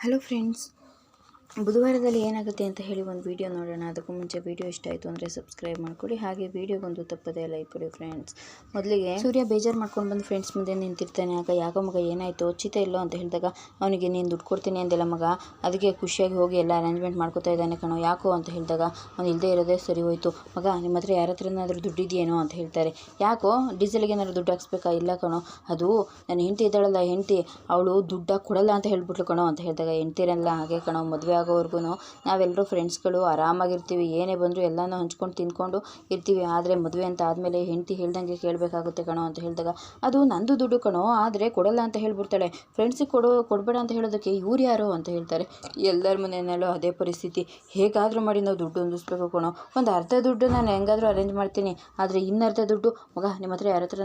Hello friends ಬುಧವಾರದಲ್ಲಿ ಏನಾಗುತ್ತೆ ಅಂತ ಹೇಳಿ ಒಂದು ವಿಡಿಯೋ ನೋಡೋಣ. ಅದಕ್ಕೂ ಮುಂಚೆ ವಿಡಿಯೋ ಇಷ್ಟ ಆಯಿತು ಅಂದರೆ ಸಬ್ಸ್ಕ್ರೈಬ್ ಮಾಡಿಕೊಡಿ ಹಾಗೆ ವೀಡಿಯೋಗೊಂದು ತಪ್ಪದೇ ಲೈಕ್ ಕೊಡಿ ಫ್ರೆಂಡ್ಸ್ ಮೊದಲಿಗೆ ಸೂರ್ಯ ಬೇಜಾರು ಮಾಡ್ಕೊಂಡು ಬಂದು ಫ್ರೆಂಡ್ಸ್ ಮುಂದೆ ನಿಂತಿರ್ತಾನೆ. ಆಗ ಯಾಕೋ ಮಗ, ಏನಾಯಿತು? ಉಚಿತ ಇಲ್ಲೋ? ಅಂತ ಹೇಳಿದಾಗ, ಅವನಿಗೆ ನೀನು ದುಡ್ಡು ಕೊಡ್ತೀನಿ ಅಂದಿಲ್ಲ ಮಗ. ಅದಕ್ಕೆ ಖುಷಿಯಾಗಿ ಹೋಗಿ ಎಲ್ಲ ಅರೇಂಜ್ಮೆಂಟ್ ಮಾಡ್ಕೋತಾ ಇದ್ದಾನೆ ಕಣೋ. ಯಾಕೋ? ಅಂತ ಹೇಳಿದಾಗ, ಅವ್ನು ಇಲ್ಲದೆ ಇರೋದೇ ಸರಿ ಹೋಯಿತು. ಮಗ, ನಿಮ್ಮ ಹತ್ರ ಯಾರ ಹತ್ರನಾದರೂ ದುಡ್ಡಿದೆಯೇನೋ ಅಂತ ಹೇಳ್ತಾರೆ. ಯಾಕೋ? ಡೀಸೆಲ್ಗೆ ಏನಾದರೂ ದುಡ್ಡು ಹಾಕ್ಸ್ಬೇಕಾ? ಇಲ್ಲ ಕಣೋ. ಅದು ನನ್ನ ಹೆಂಡತಿ ಇದ್ದಾಳಲ್ಲ ಹೆಂಡತಿ. ಅವಳು ದುಡ್ಡಾಗಿ ಕೊಡಲ್ಲ ಅಂತ ಹೇಳ್ಬಿಟ್ಲು ಕಣೋ. ಅಂತ ಹೇಳಿದಾಗ, ಹೆಂಡ್ತಿರಲ್ಲ? ಹಾಗೆ ಕಣೋ. ಮದುವೆ ಆಗೋವರೆಗೂ ನಾವೆಲ್ಲರೂ ಫ್ರೆಂಡ್ಸ್ಗಳು ಆರಾಮಾಗಿರ್ತೀವಿ, ಏನೇ ಬಂದರೂ ಎಲ್ಲನೂ ಹಂಚ್ಕೊಂಡು ತಿಂದ್ಕೊಂಡು ಇರ್ತೀವಿ. ಆದರೆ ಮದುವೆ ಅಂತ ಆದಮೇಲೆ ಹೆಂಡತಿ ಹೇಳ್ದಂಗೆ ಕೇಳಬೇಕಾಗುತ್ತೆ ಕಣೋ ಅಂತ ಹೇಳಿದಾಗ, ಅದು ನಂದು ದುಡ್ಡು ಕಣೋ, ಆದರೆ ಕೊಡಲ್ಲ ಅಂತ ಹೇಳ್ಬಿಡ್ತಾಳೆ. ಫ್ರೆಂಡ್ಸಿಗೆ ಕೊಡೋ, ಕೊಡಬೇಡ ಅಂತ ಹೇಳೋದಕ್ಕೆ ಇವ್ರು ಯಾರು? ಅಂತ ಹೇಳ್ತಾರೆ. ಎಲ್ಲರ ಮನೆಯಲ್ಲೂ ಅದೇ ಪರಿಸ್ಥಿತಿ. ಹೇಗಾದರೂ ಮಾಡಿ ನಾವು ದುಡ್ಡು ಹೊಂದಿಸ್ಬೇಕು ಕಣೋ. ಒಂದು ಅರ್ಧ ದುಡ್ಡು ನಾನು ಹೆಂಗಾದರೂ ಅರೇಂಜ್ ಮಾಡ್ತೀನಿ. ಆದರೆ ಇನ್ನರ್ಧ ದುಡ್ಡು, ಮಗ ನಿಮ್ಮ ಹತ್ರ ಯಾರ ಹತ್ರ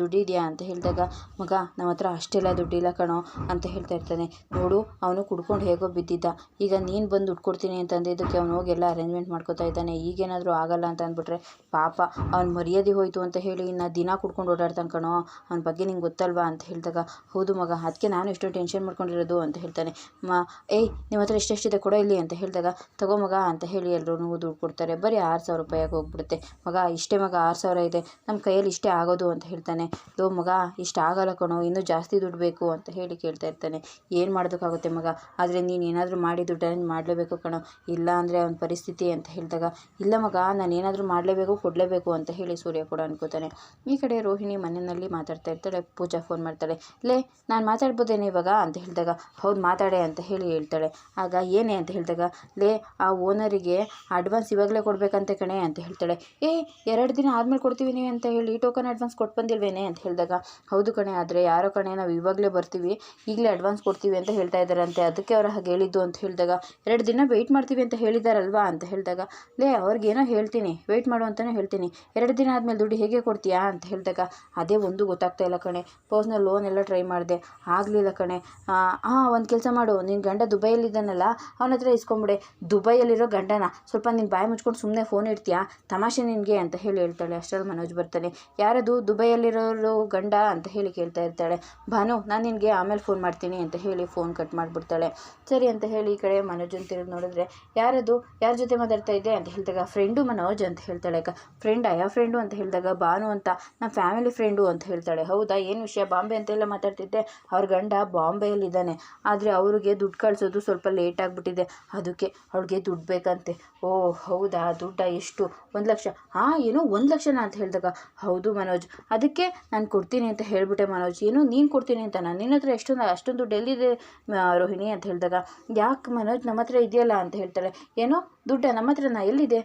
ದುಡ್ಡಿದೆಯಾ ಅಂತ ಹೇಳಿದಾಗ, ಮಗ ನಮ್ಮ ಹತ್ರ ಅಷ್ಟೆಲ್ಲ ದುಡ್ಡಿಲ್ಲ ಕಣೋ ಅಂತ ಹೇಳ್ತಾ ಇರ್ತಾನೆ. ನೋಡು, ಅವನು ಕುಡ್ಕೊಂಡು ಹೇಗೋ ಬಿದ್ದಿದ್ದ. ಈಗ ನೀನು ಬಂದು ದುಡ್ಡು ಕೊಡ್ತೀನಿ ಅಂತ ಇದಕ್ಕೆ ಅವ್ನು ಹೋಗಿ ಎಲ್ಲ ಅರೇಂಜ್ಮೆಂಟ್ ಮಾಡ್ಕೋತಾ ಇದ್ದಾನೆ. ಈಗೇನಾದರೂ ಆಗಲ್ಲ ಅಂತ ಅಂದ್ಬಿಟ್ರೆ ಪಾಪ ಅವ್ನ ಮರ್ಯಾದೆ ಹೋಯಿತು ಅಂತ ಹೇಳಿ ಇನ್ನು ದಿನ ಕುಡ್ಕೊಂಡು ಓಡಾಡ್ತಾನೆ ಕಣೋ. ಅವನ ಬಗ್ಗೆ ನಿಂಗೆ ಗೊತ್ತಲ್ವಾ ಅಂತ ಹೇಳಿದಾಗ, ಹೌದು ಮಗ ಅದಕ್ಕೆ ನಾನು ಎಷ್ಟೋ ಟೆನ್ಷನ್ ಮಾಡ್ಕೊಂಡಿರೋದು ಅಂತ ಹೇಳ್ತಾನೆ. ಮ, ಏಯ್ ನಿಮ್ಮ ಹತ್ರ ಎಷ್ಟೆಷ್ಟಿದೆ ಕೊಡೋ ಇಲ್ಲಿ ಅಂತ ಹೇಳಿದಾಗ, ತಗೋ ಮಗ ಅಂತ ಹೇಳಿ ಎಲ್ಲರೂ ದುಡ್ಡು ಕೊಡ್ತಾರೆ ಬರೀ ಆರು ಸಾವಿರ ರೂಪಾಯಿಗೆ ಹೋಗ್ಬಿಡುತ್ತೆ. ಮಗ, ಇಷ್ಟೇ ಮಗ, ಆರು ಸಾವಿರ ಇದೆ. ನಮ್ಮ ಕೈಯಲ್ಲಿ ಇಷ್ಟೇ ಆಗೋದು ಅಂತ ಹೇಳ್ತಾನೆ. ಲೋ ಮಗ, ಇಷ್ಟು ಆಗಲ್ಲ ಕಣೋ, ಇನ್ನೂ ಜಾಸ್ತಿ ದುಡ್ಡು ಬೇಕು ಅಂತ ಹೇಳಿ ಕೇಳ್ತಾ ಇರ್ತಾನೆ. ಏನು ಮಾಡೋದಕ್ಕಾಗುತ್ತೆ ಮಗ? ಆದರೆ ನೀನು ಏನಾದರೂ ಮಾಡಿ ದುಡ್ಡು ಅರೇಂಜ್ ಮಾಡಲೇಬೇಕು ಕಣೋ. ಇಲ್ಲ ಅಂದರೆ ಅವನ ಪರಿಸ್ಥಿತಿ ಅಂತ ಹೇಳಿದಾಗ, ಇಲ್ಲ ಮಗ, ನಾನು ಏನಾದರೂ ಮಾಡಲೇಬೇಕು, ಕೊಡಲೇಬೇಕು ಅಂತ ಹೇಳಿ ಸೂರ್ಯ ಕೂಡ ಅನ್ಕೋತಾನೆ. ಈ ಕಡೆ ರೋಹಿಣಿ ಮನೆಯಲ್ಲಿ ಮಾತಾಡ್ತಾ ಇರ್ತಾಳೆ, ಪೂಜಾ ಫೋನ್ ಮಾಡ್ತಾಳೆ. ಲೇ, ನಾನು ಮಾತಾಡ್ಬೋದೇನೆ ಇವಾಗ ಅಂತ ಹೇಳಿದಾಗ, ಹೌದು ಮಾತಾಡೆ ಅಂತ ಹೇಳಿ ಹೇಳ್ತಾಳೆ. ಆಗ ಏನೇ ಅಂತ ಹೇಳಿದಾಗ, ಲೇ, ಆ ಓನರಿಗೆ ಅಡ್ವಾನ್ಸ್ ಇವಾಗಲೇ ಕೊಡಬೇಕಂತೆ ಕಣೆ ಅಂತ ಹೇಳ್ತಾಳೆ. ಏ, ಎರಡು ದಿನ ಆದಮೇಲೆ ಕೊಡ್ತೀವಿ ನೀವು ಅಂತ ಹೇಳಿ ಟೋಕನ್ ಅಡ್ವಾನ್ಸ್ ಕೊಟ್ಟು ಬಂದಿಲ್ವೇನೆ ಅಂತ ಹೇಳಿದಾಗ, ಹೌದು ಕಣೆ, ಆದರೆ ಯಾರೋ ಕಣೆ, ನಾವು ಇವಾಗಲೇ ಬರ್ತೀವಿ, ಈಗಲೇ ಅಡ್ವಾನ್ಸ್ ಕೊಡ್ತೀವಿ ಅಂತ ಹೇಳ್ತಾ ಇದ್ದಾರಂತೆ. ಅದಕ್ಕೆ ಅವರು ಹಾಗೆ ಹೇಳಿದ್ದು ಅಂತ ಹೇಳಿದಾಗ ಎರಡು ದಿನ ವೆಯ್ಟ್ ಮಾಡ್ತೀವಿ ಅಂತ ಹೇಳಿದಾರಲ್ವಾ? ಅಂತ ಹೇಳಿದಾಗ, ಲೇ, ಅವ್ರಿಗೇನೋ ಹೇಳ್ತೀನಿ ವೆಯ್ಟ್ ಮಾಡು ಅಂತಲೇ ಹೇಳ್ತೀನಿ. ಎರಡು ದಿನ ಆದಮೇಲೆ ದುಡ್ಡು ಹೇಗೆ ಕೊಡ್ತೀಯಾ? ಅಂತ ಹೇಳಿದಾಗ, ಅದೇ ಒಂದು ಗೊತ್ತಾಗ್ತಾ ಇಲ್ಲ ಕಣೆ ಪರ್ಸ್ನಲ್ ಲೋನ್ ಎಲ್ಲ ಟ್ರೈ ಮಾಡಿದೆ, ಆಗಲಿಲ್ಲ ಕಣೆ. ಹಾಂ ಒಂದು ಕೆಲಸ ಮಾಡು ನಿನ್ನ ಗಂಡ ದುಬೈಯಲ್ಲಿದ್ದಾನಲ್ಲ, ಅವನ ಹತ್ರ ಇಸ್ಕೊಂಬಿಡೆ. ದುಬೈಯಲ್ಲಿರೋ ಗಂಡನ ಸ್ವಲ್ಪ ನೀನು ಬಾಯಿ ಮುಚ್ಕೊಂಡು ಸುಮ್ಮನೆ ಫೋನ್ ಇಡ್ತೀಯಾ? ತಮಾಷೆ ನಿನಗೆ, ಅಂತ ಹೇಳಿ ಹೇಳ್ತಾಳೆ. ಅಷ್ಟರಲ್ಲಿ ಮನೋಜ್ ಬರ್ತಾನೆ. ಯಾರದು? ದುಬೈಯಲ್ಲಿರೋರು ಗಂಡ? ಅಂತ ಹೇಳಿ ಕೇಳ್ತಾ ಇರ್ತಾಳೆ. ಭಾನು, ನಾನು ನಿನಗೆ ಆಮೇಲೆ ಫೋನ್ ಮಾಡ್ತೀನಿ, ಅಂತ ಹೇಳಿ ಫೋನ್ ಕಟ್ ಮಾಡಿಬಿಡ್ತಾಳೆ. ಸರಿ, ಅಂತ ಹೇಳಿ ಈ ಮನೋಜನ್ ತಿರುಗಿ ನೋಡಿದ್ರೆ, ಯಾರದು? ಯಾರ ಜೊತೆ ಮಾತಾಡ್ತಾ ಇದ್ದೆ? ಅಂತ ಹೇಳಿದಾಗ, ಫ್ರೆಂಡು ಮನೋಜ್ ಅಂತ ಹೇಳ್ತಾಳೆ ಅಕ್ಕ. ಫ್ರೆಂಡ್ ಯಾವ ಫ್ರೆಂಡು, ಅಂತ ಹೇಳಿದಾಗ ಬಾನು ಅಂತ ನಮ್ಮ ಫ್ಯಾಮಿಲಿ ಫ್ರೆಂಡು, ಅಂತ ಹೇಳ್ತಾಳೆ. ಹೌದಾ? ಏನು ವಿಷಯ? ಬಾಂಬೆ ಅಂತೆಲ್ಲ ಮಾತಾಡ್ತಿದ್ದೆ. ಅವ್ರ ಗಂಡ ಬಾಂಬೆಯಲ್ಲಿದ್ದಾನೆ. ಆದರೆ ಅವ್ರಿಗೆ ದುಡ್ಡು ಕಳಿಸೋದು ಸ್ವಲ್ಪ ಲೇಟ್ ಆಗಿಬಿಟ್ಟಿದೆ. ಅದಕ್ಕೆ ಅವಳಿಗೆ ದುಡ್ಡು ಬೇಕಂತೆ. ಓ, ಹೌದಾ? ದುಡ್ಡ? ಎಷ್ಟು? ಒಂದು ಲಕ್ಷ? ಹಾಂ, ಏನೋ ಒಂದು ಲಕ್ಷನಾ? ಅಂತ ಹೇಳಿದಾಗ, ಹೌದು ಮನೋಜ್. ಅದಕ್ಕೆ ನಾನು ಕೊಡ್ತೀನಿ ಅಂತ ಹೇಳಿಬಿಟ್ಟೆ ಮನೋಜ್. ಏನೋ ನೀನು ಕೊಡ್ತೀನಿ ಅಂತ. ನಾನು ನಿನ್ನ ಹತ್ರ ಎಷ್ಟೊಂದು, ಅಷ್ಟೊಂದು ದುಡ್ಡು ಎಲ್ಲಿದೆ ರೋಹಿಣಿ? ಅಂತ ಹೇಳಿದಾಗ, ಯಾಕೆ ಮನೋಜ್ ನಮ್ಮ ಹತ್ರ ಇದೆಯಲ್ಲ ಅಂತ ಹೇಳ್ತಾಳೆ ಏನೋ ದುಡ್ಡ ನಮ್ಮ ಹತ್ರನ ಎಲ್ಲಿದೆ?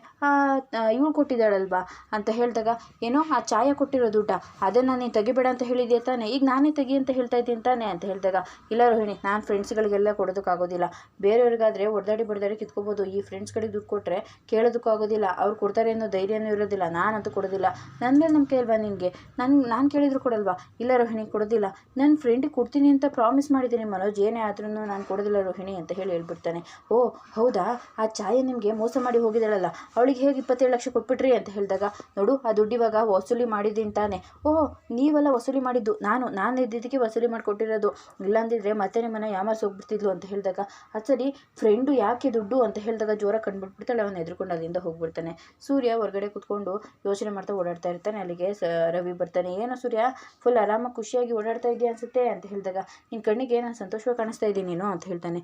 ಇವಳು ಕೊಟ್ಟಿದ್ದಾಳಲ್ವಾ? ಅಂತ ಹೇಳಿದಾಗ, ಏನೋ ಆ ಚಾಯ ಕೊಟ್ಟಿರೋ ದುಡ್ಡ, ಅದನ್ನು ನೀನು ತೆಗಿಬೇಡ ಅಂತ ಹೇಳಿದ್ಯಾ ತಾನೆ? ಈಗ ನಾನೇ ತೆಗಿ ಅಂತ ಹೇಳ್ತಾ ಇದ್ದೀನಿ ತಾನೆ? ಅಂತ ಹೇಳಿದಾಗ, ಇಲ್ಲ ರೋಹಿಣಿ, ನಾನು ಫ್ರೆಂಡ್ಸ್ಗಳಿಗೆಲ್ಲ ಕೊಡೋದಕ್ಕಾಗೋದಿಲ್ಲ ಬೇರೆಯವ್ರಿಗಾದರೆ ಒಡ್ದಾಡಿ ಬಡ್ದಾಡಿ ಕಿತ್ಕೋಬೋದು. ಈ ಫ್ರೆಂಡ್ಸ್ಗಳಿಗೆ ದುಡ್ಡು ಕೊಟ್ಟರೆ ಕೇಳೋದಕ್ಕೂ ಆಗೋದಿಲ್ಲ. ಅವ್ರು ಕೊಡ್ತಾರೆ ಅನ್ನೋ ಧೈರ್ಯನೂ ಇರೋದಿಲ್ಲ. ನಾನಂತೂ ಕೊಡೋದಿಲ್ಲ. ನನ್ನ ಮೇಲೆ ನಂಬಿಕೆ ಇಲ್ವಾ ನಿನಗೆ? ನನ್ನ ನಾನು ಕೇಳಿದ್ರು ಕೊಡಲ್ವಾ? ಇಲ್ಲ ರೋಹಿಣಿ, ಕೊಡೋದಿಲ್ಲ. ನನ್ನ ಫ್ರೆಂಡಿಗೆ ಕೊಡ್ತೀನಿ ಅಂತ ಪ್ರಾಮಿಸ್ ಮಾಡಿದ್ದೀನಿ ಮನೋಜ್. ಏನೇ ಆದ್ರೂ ನಾನು ಕೊಡೋದಿಲ್ಲ ರೋಹಿಣಿ ಅಂತ ಹೇಳಿ ಹೇಳ್ಬಿಡ್ತಾನೆ. ಓ, ಹೌದಾ? ಆ ಛಾಯೆ ನಿಮಗೆ ಮೋಸ ಮಾಡಿ ಹೋಗಿದ್ದಾಳಲ್ಲ. ಅವಳಿಗೆ ಹೇಗೆ ಇಪ್ಪತ್ತೇಳು ಲಕ್ಷ ಕೊಟ್ಬಿಟ್ರಿ ಅಂತ ಹೇಳಿದಾಗ, ನೋಡು, ಆ ದುಡ್ಡು ಇವಾಗ ವಸೂಲಿ ಮಾಡಿದ್ದೀನಿ ತಾನೆ ಓಹ್, ನೀವೆಲ್ಲ ವಸೂಲಿ ಮಾಡಿದ್ದು? ನಾನು ನಾನು ಇದ್ದಿದ್ದಕ್ಕೆ ವಸೂಲಿ ಮಾಡಿಕೊಟ್ಟಿರೋದು. ಇಲ್ಲಾಂದಿದ್ರೆ ಮತ್ತೆ ನಿಮ್ಮನ್ನು ಯಾಮಾರ್ಸ್ ಹೋಗ್ಬಿಡ್ತಿದ್ಲು ಅಂತ ಹೇಳಿದಾಗ ಆ ಸರಿ ಫ್ರೆಂಡು ಯಾಕೆ ದುಡ್ಡು ಅಂತ ಹೇಳಿದಾಗ ಜೋರ ಕಂಡುಬಿಟ್ಬಿಡ್ತಾಳೆ ಅವನು ಎದ್ರುಕೊಂಡು ಅಲ್ಲಿಂದ ಹೋಗ್ಬಿಡ್ತಾನೆ. ಸೂರ್ಯ ಹೊರಗಡೆ ಕೂತ್ಕೊಂಡು ಯೋಚನೆ ಮಾಡ್ತಾ ಓಡಾಡ್ತಾ ಇರ್ತಾನೆ. ಅಲ್ಲಿಗೆ ರವಿ ಬರ್ತಾನೆ. ಏನೋ ಸೂರ್ಯ ಫುಲ್ ಆರಾಮಾಗಿ ಖುಷಿಯಾಗಿ ಓಡಾಡ್ತಾ ಇದೆಯಾ ಅನ್ಸುತ್ತೆ? ಅಂತ ಹೇಳಿದಾಗ ನಿನ್ನ ಕಣ್ಣಿಗೆ ನಾನು ಸಂತೋಷವಾಗಿ ಕಾಣಿಸ್ತಾ ಇದ್ದೀನಿ ನೀನು, ಅಂತ ಹೇಳ್ತಾನೆ.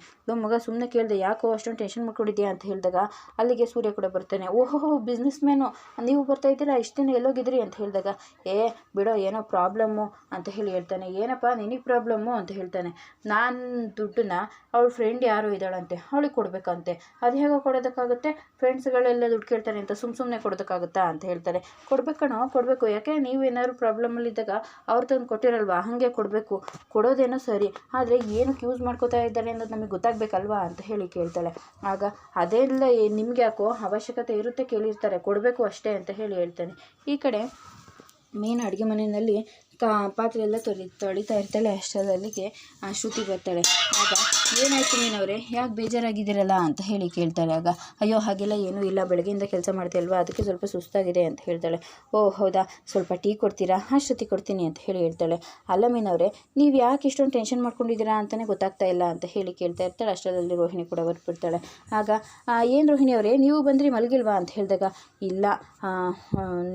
ಮಗ ಸುಮ್ಮನೆ ಕೇಳಿದೆ, ಯಾಕೋ ಅಷ್ಟೊಂದು ಟೆನ್ಷನ್ ಮಾಡ್ಕೊಂಡಿದ್ಯಾ? ಅಂತ ಹೇಳಿದಾಗ ಅಲ್ಲಿಗೆ ಸೂರ್ಯ ಕೂಡ ಬರ್ತಾನೆ. ಓಹೋ ಬಿಸ್ನೆಸ್ ಮ್ಯಾನು ನೀವು ಬರ್ತಾ ಇದ್ದೀರಾ? ಇಷ್ಟು ದಿನ ಎಲ್ಲೋಗಿದ್ರಿ ಅಂತ ಹೇಳಿದಾಗ, ಏ, ಬಿಡೋ, ಏನೋ ಪ್ರಾಬ್ಲಮ್ಮು ಅಂತ ಹೇಳಿ ಹೇಳ್ತಾನೆ. ಏನಪ್ಪ, ನಿನಗೆ ಪ್ರಾಬ್ಲಮ್ಮು ಅಂತ ಹೇಳ್ತಾನೆ. ನಾನು ದುಡ್ಡನ್ನ ಅವಳ ಫ್ರೆಂಡ್ ಯಾರು ಇದ್ದಾಳಂತೆ, ಅವಳಿಗೆ ಕೊಡಬೇಕಂತೆ. ಅದು ಹೇಗೋ ಕೊಡೋದಕ್ಕಾಗುತ್ತೆ? ಫ್ರೆಂಡ್ಸ್ಗಳೆಲ್ಲ ದುಡ್ಡು ಕೇಳ್ತಾರೆ ಅಂತ ಸುಮ್ಮ ಸುಮ್ಮನೆ ಕೊಡೋದಕ್ಕಾಗುತ್ತಾ ಅಂತ ಹೇಳ್ತಾರೆ ಕೊಡಬೇಕಣೋ ಕೊಡಬೇಕು. ಯಾಕೆ? ನೀವು ಏನಾದ್ರು ಪ್ರಾಬ್ಲಮಲ್ಲಿದ್ದಾಗ ಅವ್ರು ತಂದು ಕೊಟ್ಟಿರಲ್ವಾ? ಹಾಗೆ ಕೊಡಬೇಕು. ಕೊಡೋದೇನೋ ಸರಿ, ಆದರೆ ಏನಕ್ಕೆ ಯೂಸ್ ಮಾಡ್ಕೋತಾ ಇದ್ದಾರೆ ಅನ್ನೋದು ನಮಗೆ ಗೊತ್ತಾಗಬೇಕಲ್ವಾ? ಅಂತ ಹೇಳಿ ಕೇಳ್ತಾಳೆ. ಆಗ ಅದೆಲ್ಲ ನಿಮ್ಗೆ ಯಾಕೋ ಅವಶ್ಯಕತೆ ಇರುತ್ತೆ ಕೇಳಿರ್ತಾರೆ, ಕೊಡಬೇಕು ಅಷ್ಟೇ ಅಂತ ಹೇಳಿ ಹೇಳ್ತಾನೆ. ಈ ಕಡೆ ಮೇನ್ ಅಡುಗೆ ಮನೆಯಲ್ಲಿ ಕಾ ಪಾತ್ರೆ ಎಲ್ಲ ತೊಳಿ ತೊಳಿತಾ ಇರ್ತಾಳೆ ಅಷ್ಟರಲ್ಲಿಗೆ ಶ್ರುತಿ ಬರ್ತಾಳೆ. ಆಗ ಏನಾಯ್ತು ಮೀನವ್ರೆ ಯಾಕೆ ಬೇಜಾರಾಗಿದ್ದೀರಲ್ಲ ಅಂತ ಹೇಳಿ ಕೇಳ್ತಾಳೆ ಆಗ. ಅಯ್ಯೋ, ಹಾಗೆಲ್ಲ ಏನೂ ಇಲ್ಲ. ಬೆಳಗ್ಗೆಯಿಂದ ಕೆಲಸ ಮಾಡ್ತೀಯಲ್ವಾ? ಅದಕ್ಕೆ ಸ್ವಲ್ಪ ಸುಸ್ತಾಗಿದೆ ಅಂತ ಹೇಳ್ತಾಳೆ. ಓ, ಹೌದಾ? ಸ್ವಲ್ಪ ಟೀ ಕೊಡ್ತೀರಾ? ಅಷ್ಟೊತ್ತಿ ಕೊಡ್ತೀನಿ ಅಂತ ಹೇಳಿ ಹೇಳ್ತಾಳೆ. ಅಲ್ಲ ಮೀನವ್ರೆ, ನೀವು ಯಾಕೆ ಇಷ್ಟೊಂದು ಟೆನ್ಷನ್ ಮಾಡ್ಕೊಂಡಿದ್ದೀರಾ ಅಂತಲೇ ಗೊತ್ತಾಗ್ತಾ ಇಲ್ಲ ಅಂತ ಹೇಳಿ ಕೇಳ್ತಾ ಇರ್ತಾಳೆ. ಅಷ್ಟರಲ್ಲಿ ರೋಹಿಣಿ ಕೂಡ ಬರ್ಬಿಡ್ತಾಳೆ. ಆಗ ಏನು ರೋಹಿಣಿ ಅವರೇ, ನೀವು ಬಂದ್ರಿ ಮಲಗಿಲ್ವಾ ಅಂತ ಹೇಳಿದಾಗ, ಇಲ್ಲ.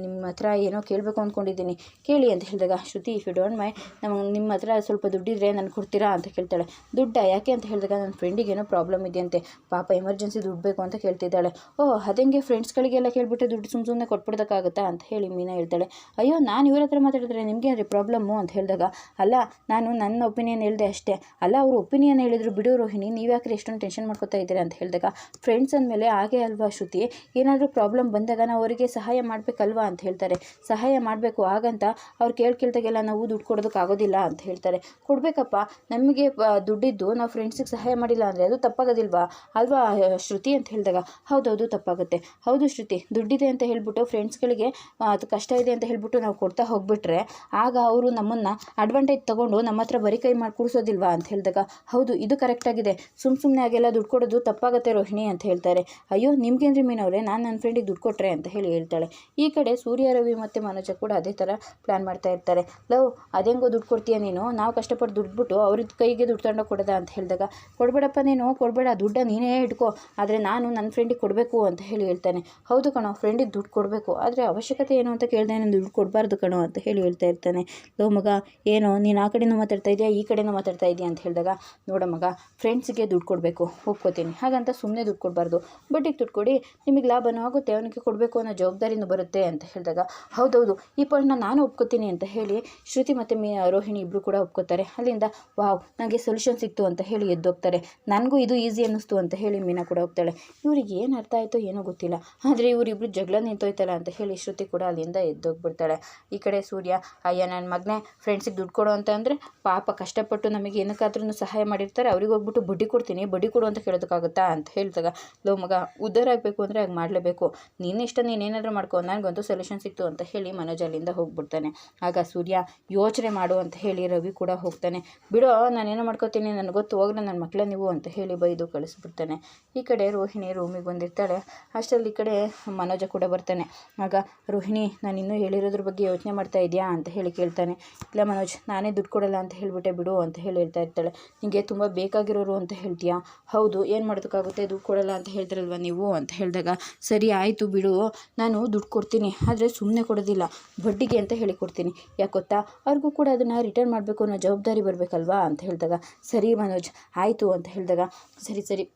ನಿಮ್ಮ ಹತ್ರ ಏನೋ ಕೇಳಬೇಕು ಅಂದ್ಕೊಂಡಿದ್ದೀನಿ ಕೇಳಿ ಅಂತ ಹೇಳಿದಾಗ, Shruti if you don't my ನಮಗೆ ನಿಮ್ಮ ಹತ್ರ ಸ್ವಲ್ಪ ದುಡ್ಡಿದ್ರೆ ನಾನು ಕೊಡ್ತೀರಾ ಅಂತ ಕೇಳ್ತಾಳೆ. ದುಡ್ಡ? ಯಾಕೆ ಅಂತ ಹೇಳಿದಾಗ ನನ್ನ ಫ್ರೆಂಡಿಗೆ ಏನೋ ಪ್ರಾಬ್ಲಮ್ ಇದೆಯಂತೆ. ಪಾಪ ಎಮರ್ಜೆನ್ಸಿ ದುಡ್ಡು ಬೇಕು ಅಂತ ಕೇಳ್ತಿದ್ದಾಳೆ. ಓ ಅದಂಗೆ ಫ್ರೆಂಡ್ಸ್ಗಳಿಗೆಲ್ಲ ಕೇಳಿಬಿಟ್ಟು ದುಡ್ಡು ಸುಮ್ಮ ಸುಮ್ಮನೆ ಕೊಟ್ಬಿಡೋದಕ್ಕಾಗುತ್ತಾ ಅಂತ ಹೇಳಿ ಮೀನಾ ಹೇಳ್ತಾಳೆ. ಅಯ್ಯೋ, ನಾನು ಇವ್ರ ಹತ್ರ ಮಾತಾಡಿದ್ರೆ ನಿಮಗೆ ಅಂದರೆ ಪ್ರಾಬ್ಲಮ್ಮು ಅಂತ ಹೇಳಿದಾಗ, ಅಲ್ಲ, ನಾನು ನನ್ನ ಒಪಿನಿಯನ್ ಹೇಳಿದೆ ಅಷ್ಟೇ. ಅಲ್ಲ, ಅವರು ಒಪಿನಿಯನ್ ಹೇಳಿದ್ರು ಬಿಡು ರೋಹಿಣಿ, ನೀವು ಯಾಕೆ ಎಷ್ಟೊಂದು ಟೆನ್ಷನ್ ಮಾಡ್ಕೊತಾ ಇದ್ದೀರಾ ಅಂತ ಹೇಳಿದಾಗ ಫ್ರೆಂಡ್ಸ್ ಅಂದಮೇಲೆ, ಹಾಗೆ ಅಲ್ವಾ ಶ್ರುತಿ? ಏನಾದರೂ ಪ್ರಾಬ್ಲಮ್ ಬಂದಾಗ ನಾವು ಅವರಿಗೆ ಸಹಾಯ ಮಾಡಬೇಕಲ್ವಾ ಅಂತ ಹೇಳ್ತಾರೆ. ಸಹಾಯ ಮಾಡಬೇಕು, ಹಾಗಂತ ಅವ್ರು ಕೇಳಿ ಕೇಳ್ದಾಗೆಲ್ಲ ನಾವು ದುಡ್ಡು ಕೊಡೋದಕ್ಕಾಗೋದಿಲ್ಲ ಅಂತ ಹೇಳ್ತಾರೆ. ಕೊಡಬೇಕಪ್ಪ, ನಮಗೆ ದುಡ್ಡಿದ್ದು ನಾವು ಸಹಾಯ ಮಾಡಿಲ್ಲ ಅಂದರೆ ಅದು ತಪ್ಪಾಗೋದಿಲ್ವಾ? ಅಲ್ವಾ, ಶ್ರುತಿ ಅಂತ ಹೇಳಿದಾಗ? ಹೌದೌದು ತಪ್ಪಾಗುತ್ತೆ. ಹೌದು, ಶ್ರುತಿ. ದುಡ್ಡಿದೆ ಅಂತ ಹೇಳ್ಬಿಟ್ಟು ಫ್ರೆಂಡ್ಸ್ಗಳಿಗೆ ಅದು ಕಷ್ಟ ಇದೆ ಅಂತ ಹೇಳ್ಬಿಟ್ಟು ನಾವು ಕೊಡ್ತಾ ಹೋಗ್ಬಿಟ್ರೆ ಆಗ ಅವರು ನಮ್ಮನ್ನು ಅಡ್ವಾಂಟೇಜ್ ತೊಗೊಂಡು ನಮ್ಮ ಹತ್ರ ಬರೀ ಕೈ ಮಾಡಿ ಕೂಡಿಸೋದಿಲ್ವಾ ಅಂತ ಹೇಳಿದಾಗ? ಹೌದು, ಇದು ಕರೆಕ್ಟಾಗಿದೆ ಸುಮ್ ಸುಮ್ಮನೆ ಆಗೆಲ್ಲ ದುಡ್ಡು ಕೊಡೋದು ತಪ್ಪಾಗುತ್ತೆ ರೋಹಿಣಿ ಅಂತ ಹೇಳ್ತಾರೆ. ಅಯ್ಯೋ, ನಿಮ್ಗೇನ್ರಿ ಮೀನವ್ರೆ ನಾನು ನನ್ನ ಫ್ರೆಂಡಿಗೆ ದುಡ್ಡು ಕೊಟ್ಟರೆ ಅಂತ ಹೇಳಿ ಹೇಳ್ತಾಳೆ. ಈ ಕಡೆ ಸೂರ್ಯ, ರವಿ ಮತ್ತು ಮನೋಜ ಕೂಡ ಅದೇ ಥರ ಪ್ಲ್ಯಾನ್ ಮಾಡ್ತಾ ಇರ್ತಾರೆ. ಲವ್, ಅದೆಂಗೋ ದುಡ್ಡು ಕೊಡ್ತೀಯ ನೀನು? ನಾವು ಕಷ್ಟಪಟ್ಟು ದುಡ್ಡುಬಿಟ್ಟು ಅವ್ರದ್ದು ಕೈಗೆ ದುಡ್ಡು ತಂಡ ಕೊಡೋದ ಅಂತ ಹೇಳಿದಾಗ ಕೊಡಬೇಡಪ್ಪ ನೀನು, ಕೊಡಬೇಡ, ದುಡ್ಡ ನೀನೇ ಇಟ್ಕೋ, ಆದರೆ ನಾನು ನನ್ನ ಫ್ರೆಂಡಿಗೆ ಕೊಡಬೇಕು ಅಂತ ಹೇಳಿ ಹೇಳ್ತಾನೆ. ಹೌದು ಕಣೋ ಫ್ರೆಂಡಿಗೆ ದುಡ್ಡು ಕೊಡಬೇಕು, ಆದರೆ ಅವಶ್ಯಕತೆ ಏನು ಅಂತ ಕೇಳಿದೆ ನಾನು ದುಡ್ಡು ಕೊಡಬಾರ್ದು ಕಣೋ ಅಂತ ಹೇಳಿ ಹೇಳ್ತಾ ಇರ್ತಾನೆ. ಲೋ ಮಗ, ಏನು, ನೀನು ಆ ಕಡೆನೂ ಮಾತಾಡ್ತಾ ಇದೆಯಾ, ಈ ಕಡೆನೂ ಮಾತಾಡ್ತಾ ಇದೆಯಾ ಅಂತ ಹೇಳಿದಾಗ, ನೋಡ ಮಗ ಫ್ರೆಂಡ್ಸ್ಗೆ ದುಡ್ಡು ಕೊಡಬೇಕು, ಒಪ್ಕೋತೀನಿ. ಹಾಗಂತ ಸುಮ್ಮನೆ ದುಡ್ಡು ಕೊಡಬಾರ್ದು. ಬಡ್ಡಿಗೆ ದುಡ್ಡು ಕೊಡಿ, ನಿಮಗೆ ಲಾಭನೂ ಆಗುತ್ತೆ, ಅವನಿಗೆ ಕೊಡಬೇಕು ಅನ್ನೋ ಜವಾಬ್ದಾರಿನೂ ಬರುತ್ತೆ ಅಂತ ಹೇಳಿದಾಗ, ಹೌದೌದು, ಈ ಪಾಯಿಂಟ್ನ ನಾನು ಒಪ್ಕೋತೀನಿ ಅಂತ ಹೇಳಿ ಶ್ರುತಿ ಮತ್ತು ಮೀ, ರೋಹಿಣಿ ಇಬ್ಬರು ಕೂಡ ಒಪ್ಕೋತಾರೆ. ಅಲ್ಲಿಂದ, ವಾವ್ ನನಗೆ ಸೊಲ್ಯೂಷನ್ ಸಿಕ್ತು ಅಂತ ಹೇಳಿ ಎದ್ದೋಗ್ತಾರೆ. ನನಗೂ ಇದು ಈಸಿ ಅನ್ನಿಸ್ತು ಅಂತ ಹೇಳಿ ಮೀನಾ ಕೂಡ ಹೋಗ್ತಾಳೆ. ಇವ್ರಿಗೆ ಏನು ಅರ್ಥ ಆಯಿತೋ ಏನೋ ಗೊತ್ತಿಲ್ಲ. ಆದರೆ ಇವರಿಬ್ರು ಜಗಳ ನಿಂತೋಯ್ತಲ್ಲ ಅಂತ ಹೇಳಿ ಶ್ರುತಿ ಕೂಡ ಅಲ್ಲಿಂದ ಎದ್ದೋಗ್ಬಿಡ್ತಾಳೆ. ಈ ಕಡೆ ಸೂರ್ಯ, ಅಯ್ಯ ನನ್ನ ಮಗನೇ ಫ್ರೆಂಡ್ಸಿಗೆ ದುಡ್ಡು ಕೊಡು ಅಂತ ಅಂದರೆ ಪಾಪ ಕಷ್ಟಪಟ್ಟು ನಮಗೆ ಏನಕ್ಕಾದ್ರೂ ಸಹಾಯ ಮಾಡಿರ್ತಾರೆ. ಅವ್ರಿಗೆ ಹೋಗ್ಬಿಟ್ಟು ಬಡ್ಡಿ ಕೊಡ್ತೀನಿ, ಬಡ್ಡಿ ಕೊಡು ಅಂತ ಕೇಳೋದಕ್ಕಾಗುತ್ತಾ ಅಂತ ಹೇಳಿದಾಗ, ಲೋ ಮಗ, ಉದ್ದಾರ ಆಗಬೇಕು ಅಂದರೆ ಹಾಗೆ ಮಾಡಲೇಬೇಕು. ನಿನ್ನಿಷ್ಟ ನೀನು ಏನಾದರೂ ಮಾಡ್ಕೊ, ನನಗಂತೂ ಸೊಲ್ಯೂಷನ್ ಸಿಕ್ತು ಅಂತ ಹೇಳಿ ಮನೋಜ್ ಅಲ್ಲಿಂದ ಹೋಗ್ಬಿಡ್ತಾನೆ. ಆಗ ಸೂರ್ಯ, ಯೋಚನೆ ಮಾಡು ಅಂತ ಹೇಳಿ ರವಿ ಕೂಡ ಹೋಗ್ತಾನೆ. ಬಿಡೋ ನಾನೇನೋ ಮಾಡ್ಕೋತೀನಿ, ನನಗೆ ಗೊತ್ತು ಹೋಗ್ರೆ ನನ್ನ ಮಕ್ಕಳ ನೀವು ಅಂತ ಹೇಳಿ ಬೈದು ಕಳಿಸ್ಬಿಡ್ತಾನೆ. ಈ ಕಡೆ ರೋಹಿಣಿ ರೂಮಿಗೆ ಬಂದಿರ್ತಾಳೆ. ಅಷ್ಟರಲ್ಲಿ ಈ ಕಡೆ ಮನೋಜ ಕೂಡ ಬರ್ತಾನೆ. ಆಗ ರೋಹಿಣಿ, ನಾನು ಇನ್ನೂ ಹೇಳಿರೋದ್ರ ಬಗ್ಗೆ ಯೋಚನೆ ಮಾಡ್ತಾ ಇದೆಯಾ ಅಂತ ಹೇಳಿ ಕೇಳ್ತಾನೆ. ಇಲ್ಲ ಮನೋಜ್, ನಾನೇ ದುಡ್ಡು ಕೊಡಲ್ಲ ಅಂತ ಹೇಳಿಬಿಟ್ಟೆ ಬಿಡು ಅಂತ ಹೇಳಿ ಹೇಳ್ತಾ ಇರ್ತಾಳೆ. ನಿಮಗೆ ತುಂಬ ಬೇಕಾಗಿರೋರು ಅಂತ ಹೇಳ್ತೀಯಾ? ಹೌದು, ಏನು ಮಾಡೋದಕ್ಕಾಗುತ್ತೆ? ದುಡ್ಡು ಕೊಡಲ್ಲ ಅಂತ ಹೇಳ್ತಾರಲ್ವ ನೀವು ಅಂತ ಹೇಳಿದಾಗ, ಸರಿ ಆಯಿತು ಬಿಡು, ನಾನು ದುಡ್ಡು ಕೊಡ್ತೀನಿ, ಆದರೆ ಸುಮ್ಮನೆ ಕೊಡೋದಿಲ್ಲ, ಬಡ್ಡಿಗೆ ಅಂತ ಹೇಳಿ ಕೊಡ್ತೀನಿ. ಯಾಕೆ ಗೊತ್ತಾ? ಅವ್ರಿಗೂ ಕೂಡ ಅದನ್ನು ರಿಟರ್ನ್ ಮಾಡಬೇಕು ಅನ್ನೋ ಜವಾಬ್ದಾರಿ ಬರಬೇಕಲ್ವಾ ಅಂತ ಹೇಳಿದಾಗ, ಸರಿ ಮನೋಜ್ ಆಯಿತು ಅಂತ ಹೇಳಿದಾಗ ಸರಿ ಸರಿ.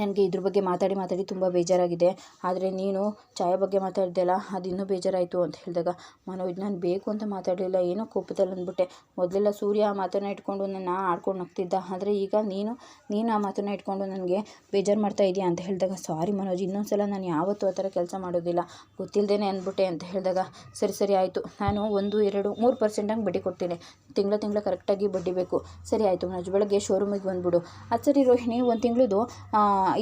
ನನಗೆ ಇದ್ರ ಬಗ್ಗೆ ಮಾತಾಡಿ ಮಾತಾಡಿ ತುಂಬ ಬೇಜಾರಾಗಿದೆ. ಆದರೆ ನೀನು ಚಾಯ ಬಗ್ಗೆ ಮಾತಾಡ್ದೆಲ್ಲ ಅದು ಇನ್ನೂ ಬೇಜಾರಾಯಿತು ಅಂತ ಹೇಳಿದಾಗ, ಮನೋಜ್, ನಾನು ಬೇಕು ಅಂತ ಮಾತಾಡಲಿಲ್ಲ. ಏನೋ ಕೋಪದಲ್ಲಿ ಅಂದ್ಬಿಟ್ಟೆ. ಮೊದಲೆಲ್ಲ ಸೂರ್ಯ ಆ ಮಾತನ್ನು ಇಟ್ಕೊಂಡು ನನ್ನ ಆಡ್ಕೊಂಡು ಹೋಗ್ತಿದ್ದ ಆದರೆ ಈಗ ನೀನು ನೀನು ಆ ಮಾತನ್ನು ಇಟ್ಕೊಂಡು ನನಗೆ ಬೇಜಾರು ಮಾಡ್ತಾ ಇದೆಯಾ ಅಂತ ಹೇಳಿದಾಗ, ಸಾರಿ ಮನೋಜ್ ಇನ್ನೊಂದು ಸಲ ನಾನು ಯಾವತ್ತೂ ಆ ಥರ ಕೆಲಸ ಮಾಡೋದಿಲ್ಲ. ಗೊತ್ತಿಲ್ಲದೇ ಅಂದ್ಬಿಟ್ಟೆ ಅಂತ ಹೇಳಿದಾಗ, ಸರಿ ಸರಿ, ಆಯಿತು. ನಾನು ಒಂದು, ಎರಡು, ಮೂರು ಪರ್ಸೆಂಟಂಗೆ ಬಡ್ಡಿ ಕೊಡ್ತೀನಿ. ತಿಂಗಳ ತಿಂಗಳ ಕರೆಕ್ಟಾಗಿ ಬಡ್ಡಿ ಬೇಕು. ಸರಿ, ಆಯಿತು ಮನೋಜ್, ಬೆಳಗ್ಗೆ ಶೋರೂಮಿಗೆ ಬಂದುಬಿಡು. ಅದು ಸರಿ ರೋಹಿಣಿ, ಒಂದು ತಿಂಗಳದು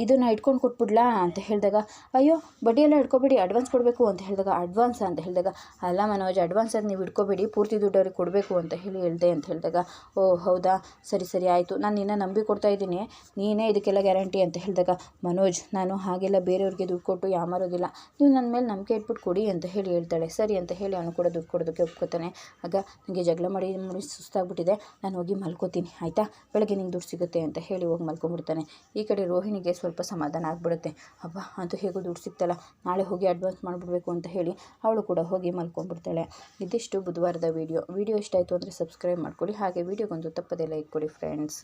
ಇದನ್ನು ಇಟ್ಕೊಂಡು ಕೊಟ್ಬಿಡ್ಲಾ ಅಂತ ಹೇಳಿದಾಗ, ಅಯ್ಯೋ ಬಡ್ಡಿ ಎಲ್ಲ ಇಟ್ಕೊಬೇಡಿ ಅಡ್ವಾನ್ಸ್ ಕೊಡಬೇಕು ಅಂತ ಹೇಳಿದಾಗ ಅಡ್ವಾನ್ಸ್ ಅಂತ ಹೇಳಿದಾಗ, ಅಲ್ಲ ಮನೋಜ್ ಅಡ್ವಾನ್ಸ್ ಅದು ನೀವು ಇಟ್ಕೋಬೇಡಿ ಪೂರ್ತಿ ದುಡ್ಡು ಅವ್ರಿಗೆ ಕೊಡಬೇಕು ಅಂತ ಹೇಳಿ ಹೇಳಿದೆ ಅಂತ ಹೇಳಿದಾಗ, ಓ, ಹೌದಾ? ಸರಿ ಸರಿ, ಆಯಿತು. ನಾನು ನಿನ್ನ ನಂಬಿ ಕೊಡ್ತಾ ಇದ್ದೀನಿ. ನೀನೇ ಇದಕ್ಕೆಲ್ಲ ಗ್ಯಾರಂಟಿ ಅಂತ ಹೇಳಿದಾಗ, ಮನೋಜ್, ನಾನು ಹಾಗೆಲ್ಲ ಬೇರೆಯವ್ರಿಗೆ ದುಡ್ಡು ಕೊಟ್ಟು ಯಾಮಾರೋದಿಲ್ಲ ನೀವು ನನ್ನ ಮೇಲೆ ನಂಬಿಕೆ ಇಟ್ಬಿಟ್ಟು ಕೊಡಿ ಅಂತ ಹೇಳಿ ಹೇಳ್ತಾಳೆ. ಸರಿ ಅಂತ ಹೇಳಿ ಅವನು ಕೂಡ ದುಡ್ಡು ಕೊಡೋದಕ್ಕೆ ಒಪ್ಕೋತಾನೆ. ಆಗ ನನಗೆ ಜಗಳ ಮಾಡಿ ಮುಡಿ ಸುಸ್ತಾಗ್ಬಿಟ್ಟಿದೆ. ನಾನು ಹೋಗಿ ಮಲ್ಕೋತೀನಿ. ಆಯಿತಾ? ಬೆಳಗ್ಗೆ ನಿಂಗೆ ದುಡ್ಡು ಸಿಗುತ್ತೆ ಅಂತ ಹೇಳಿ ಹೋಗಿ ಮಲ್ಕೊಂಡ್ಬಿಡ್ತಾನೆ. ಈ ಕಡೆ ರೋಹಿಣಿಗೆ ಸ್ವಲ್ಪ ಸಮಾಧಾನ ಆಗಿಬಿಡುತ್ತೆ. ಅಬ್ಬ ಅಂತೂ ಹೇಗೋ ದುಡ್ಡು ಸಿಗ್ತಲ್ಲ ನಾಳೆ ಹೋಗಿ ಅಡ್ವಾನ್ಸ್ ಮಾಡಿಬಿಡ್ಬೇಕು ಅಂತ ಹೇಳಿ ಅವಳು ಕೂಡ ಹೋಗಿ ಮಲ್ಕೊಂಡ್ಬಿಡ್ತಾಳೆ. ಇದಿಷ್ಟು ಬುಧವಾರದ ವೀಡಿಯೋ ವೀಡಿಯೋ ಇಷ್ಟ ಆಯಿತು ಅಂದರೆ ಸಬ್ಸ್ಕ್ರೈಬ್ ಮಾಡ್ಕೊಳ್ಳಿ. ಹಾಗೆ ವೀಡಿಯೋಗೊಂದು ತಪ್ಪದೆ ಲೈಕ್ ಕೊಡಿ ಫ್ರೆಂಡ್ಸ್